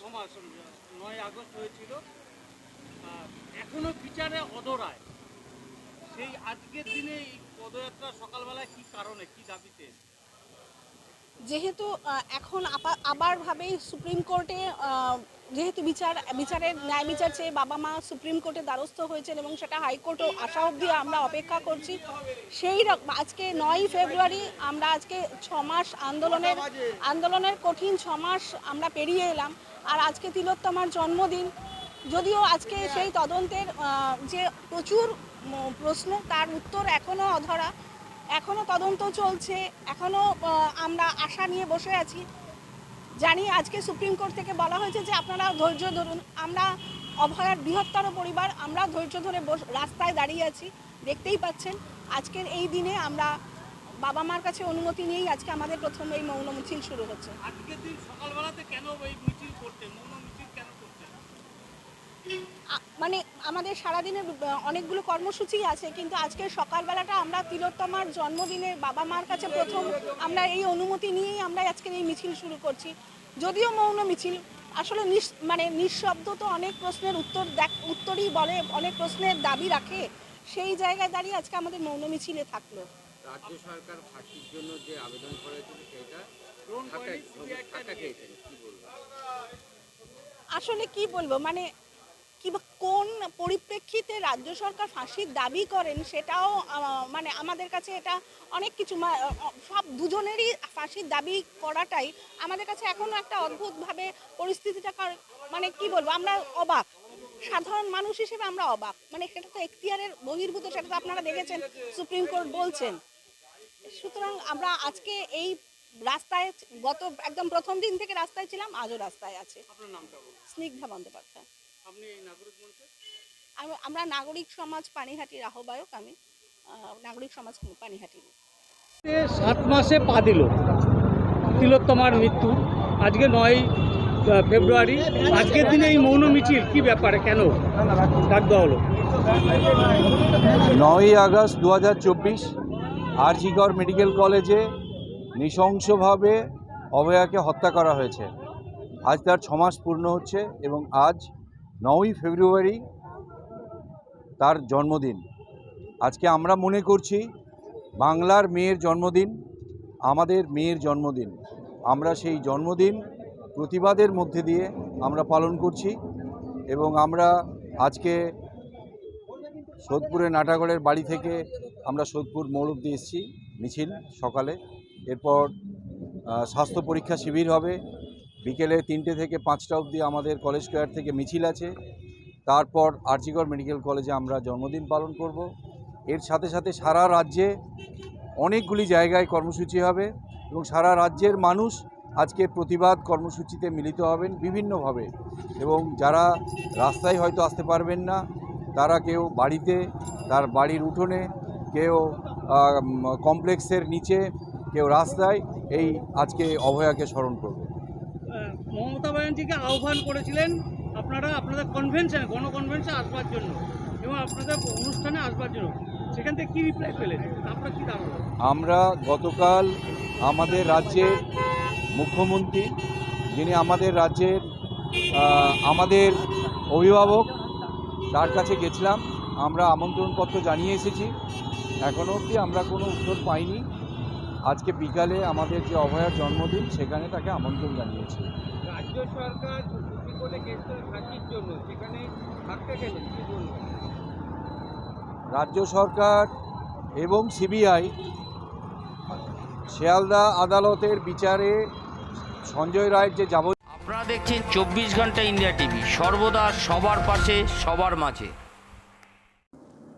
সমাজ নয় আগস্ট হয়েছিল। এখনও বিচারে অদরায় সেই আজকের দিনে এই পদযাত্রা সকালবেলায় কি কারণে কি দাবিতে? যেহেতু এখন আবার ভাবে সুপ্রিম কোর্টে যেহেতু বিচার বিচারের ন্যায় বিচার চেয়ে বাবা মা সুপ্রিম কোর্টে দ্বারস্থ হয়েছেন এবং সেটা হাইকোর্টও আসা অবধি আমরা অপেক্ষা করছি সেই রক- আজকে নয় ফেব্রুয়ারি আমরা আজকে ছ মাস আন্দোলনের আন্দোলনের কঠিন ছ মাস আমরা পেরিয়ে এলাম। আর আজকে তিলোত্তমার জন্মদিন। যদিও আজকে সেই তদন্তের যে প্রচুর প্রশ্ন, তার উত্তর এখনও অধরা। এখনও তদন্ত চলছে, এখনও আমরা আশা নিয়ে বসে আছি। জানি আজকে সুপ্রিম কোর্ট থেকে বলা হয়েছে যে আপনারা ধৈর্য ধরুন। আমরা অভয়ার বৃহত্তর পরিবার, আমরা ধৈর্য ধরে রাস্তায় দাঁড়িয়ে আছি। দেখতেই পাচ্ছেন, আজকের এই দিনে আমরা বাবা মার কাছে অনুমতি নিয়েই আজকে আমাদের প্রথম এই মৌন মিছিল শুরু হচ্ছে। আজকের দিন সকালবেলাতে কেন এই মিছিল করতেন? মৌন মিছিল কেন করতেন? মানে আমাদের সারাদিনের অনেকগুলো কর্মসূচি আছে কিন্তু আজকে সকালবেলাটা আমরা তিলোত্তমার জন্মদিনে বাবা মার কাছে প্রথম আমরা এই অনুমতি নিয়েই আমরা আজকের এই মিছিল শুরু করছি। যদিও মৌন মিছিল আসলে মানে নিঃশব্দ তো অনেক প্রশ্নের উত্তর দেখ উত্তরই বলে অনেক প্রশ্নের দাবি রাখে সেই জায়গায় দাঁড়িয়ে আজকে আমাদের মৌন মিছিলে থাকল। রাজ্য সরকার ফাঁসির জন্য যে আবেদন করেছিল সেটা আসলে কি বলব মানে কি কোন পরিপ্রেক্ষিতে রাজ্য সরকার ফাঁসির দাবি করেন সেটাও মানে আমাদের কাছে এটা অনেক কিছু সব দুজনেরই ফাঁসির দাবি করাটাই আমাদের কাছে এখনও একটা অদ্ভুতভাবে পরিস্থিতিটা কার- মানে কি বলব আমরা অবাক। সাধারণ মানুষ হিসেবে আমরা অবাক। মানে সেটা তো এখতিয়ারের বহির্ভূত সেটা তো আপনারা দেখেছেন সুপ্রিম কোর্ট বলছেন। সুতরাং আমরা আজকে এই রাস্তায় গত একদম প্রথম দিন থেকে রাস্তায় ছিলাম আজও রাস্তায় আছে। স্নিগ্ধা বন্দ্যোপাধ্যায়। আপনি এই নাগরিক মঞ্চে? আমি- আমরা নাগরিক সমাজ পানিহাটির আহ্বায়ক আমি নাগরিক সমাজ পানিহাটির সাত মাসে পা দিল। তিলোত্তমার মৃত্যু। আজকে নয় ফেব্রুয়ারি। আজকের দিনে এই মৌন মিছিল কি ব্যাপারে? কেন? ডাক দেওয়া হলো। নয়ই আগস্ট দু হাজার চব্বিশ। আরজিগড় মেডিকেল কলেজে নৃশংসভাবে অভয়াকে হত্যা করা হয়েছে। আজ তার ছমাস পূর্ণ হচ্ছে এবং আজ নয়ই ফেব্রুয়ারি তার জন্মদিন। আজকে আমরা মনে করছি, বাংলার মেয়ের জন্মদিন, আমাদের মেয়ের জন্মদিন। আমরা সেই জন্মদিন প্রতিবাদের মধ্যে দিয়ে আমরা পালন করছি এবং আমরা আজকে সোদপুরের নাটাগড়ের বাড়ি থেকে আমরা সোদপুর অব্দি এসেছি, মিছিল সকালে। এরপর স্বাস্থ্য পরীক্ষা শিবির হবে। বিকেলে তিনটে থেকে পাঁচটা অবধি আমাদের কলেজ স্কোয়ার থেকে মিছিল আছে। তারপর আর্চিগড় মেডিকেল কলেজে আমরা জন্মদিন পালন করব। এর সাথে সাথে সারা রাজ্যে অনেকগুলি জায়গায় কর্মসূচি হবে এবং সারা রাজ্যের মানুষ আজকে প্রতিবাদ কর্মসূচিতে মিলিত হবেন বিভিন্নভাবে এবং যারা রাস্তায় হয়তো আসতে পারবেন না, তারা কেউ বাড়িতে, তার বাড়ির উঠোনে কেউ কমপ্লেক্সের নিচে কেউ রাস্তায় এই আজকে অভয়াকে স্মরণ করবে। মমতা ব্যানার্জিকে আহ্বান করেছিলেন আপনারা আপনাদের কনভেনশনে গণকনভেনশনে আসবার জন্য এবং আপনাদের অনুষ্ঠানে আসবার জন্য। সেখান থেকে কি রিপ্লাই পেলেন? আপনারা কি দাঁড়াল আমরা গতকাল আমাদের রাজ্যের মুখ্যমন্ত্রী যিনি আমাদের রাজ্যের আমাদের অভিভাবক তার কাছে গেছিলাম। আমরা আমন্ত্রণপত্র জানিয়ে এসেছি। এখনও অবধি আমরা কোনো উত্তর পাইনি। আজকে বিকালে আমাদের যে অভয়ার জন্মদিন সেখানে তাকে আমন্ত্রণ জানিয়েছি। রাজ্য সরকার জন্য সেখানে রাজ্য সরকার এবং সিবিআই শিয়ালদা আদালতের বিচারে সঞ্জয় রায়ের যে যাব আপনারা দেখছেন চব্বিশ ঘণ্টা ইন্ডিয়া টিভি সর্বদা সবার পাশে সবার মাঝে।